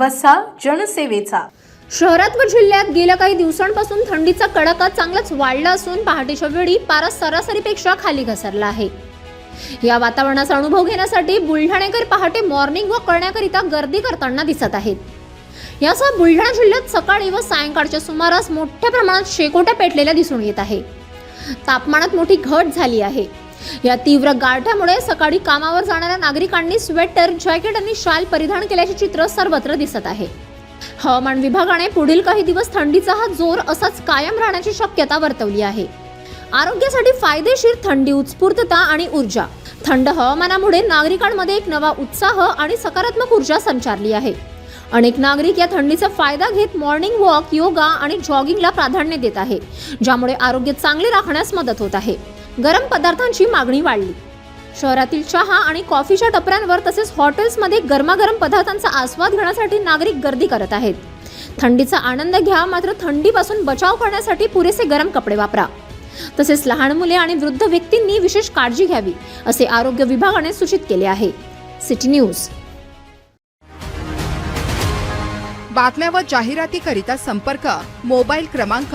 वसा जनसेवेचा. शहरात व जिल्ह्यात गेल्या काही दिवसांपासून थंडीचा कडाका चांगलाच वाढला असून पहाटेच्या वेळी पारा सरासरीपेक्षा खाली घसरला आहे. या वातावरणाचा अनुभव घेण्यासाठी बुलढाणेकर पहाटे मॉर्निंग वॉक करण्याकरिता गर्दी करताना दिसत आहेत. यासह बुलढाणा जिल्ह्यात सकाळी व सायंकाळच्या सुमारास मोठ्या प्रमाणात शेकोट्या पेटलेल्या दिसून येत आहे. तापमानात मोठी घट झाली आहे. या तीव्र गारठ्यामुळे सकाळी कामावर जाणाऱ्या नागरिकांनी स्वेटर जॅकेट आणि शाल परिधान केल्याचे चित्र सर्वत्र दिसत आहे. हवामान विभागाने पुढील काही दिवस थंडीचा हा जोर असाच कायम राहण्याची शक्यता वर्तवली आहे. आरोग्यासाठी फायदेशीर थंडी उत्स्फूर्तता आणि ऊर्जा. थंड हवामानामुळे नागरिकांमध्ये एक नवा उत्साह आणि सकारात्मक ऊर्जा संचारली आहे. अनेक नागरिक या थंडीचा फायदा घेत मॉर्निंग वॉक योगा आणि जॉगिंगला प्राधान्य देत आहे ज्यामुळे आरोग्य चांगले राखण्यास मदत होत आहे. गरम पदार्थांची मागणी वाढली. शहरातील चहा आणि कॉफीच्या टपऱ्यांवर तसेच हॉटेल्समध्ये गरमागरम पदार्थांचा आस्वाद घेण्यासाठी नागरिक गर्दी करत आहेत. थंडीचा आनंद घ्या मात्र थंडीपासून बचाव करण्यासाठी पुरेसे गरम कपडे वापरा. तसेच लहान मुले आणि वृद्ध व्यक्तींनी विशेष काळजी घ्यावी असे आरोग्य विभागाने सूचित केले आहे. City news. बातम्या व जाहिरातीकरिता संपर्क मोबाईल क्रमांक